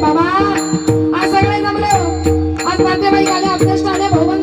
बाबा. आज सगळे जमले हो. आज मातेबाई आले आपल्या भवन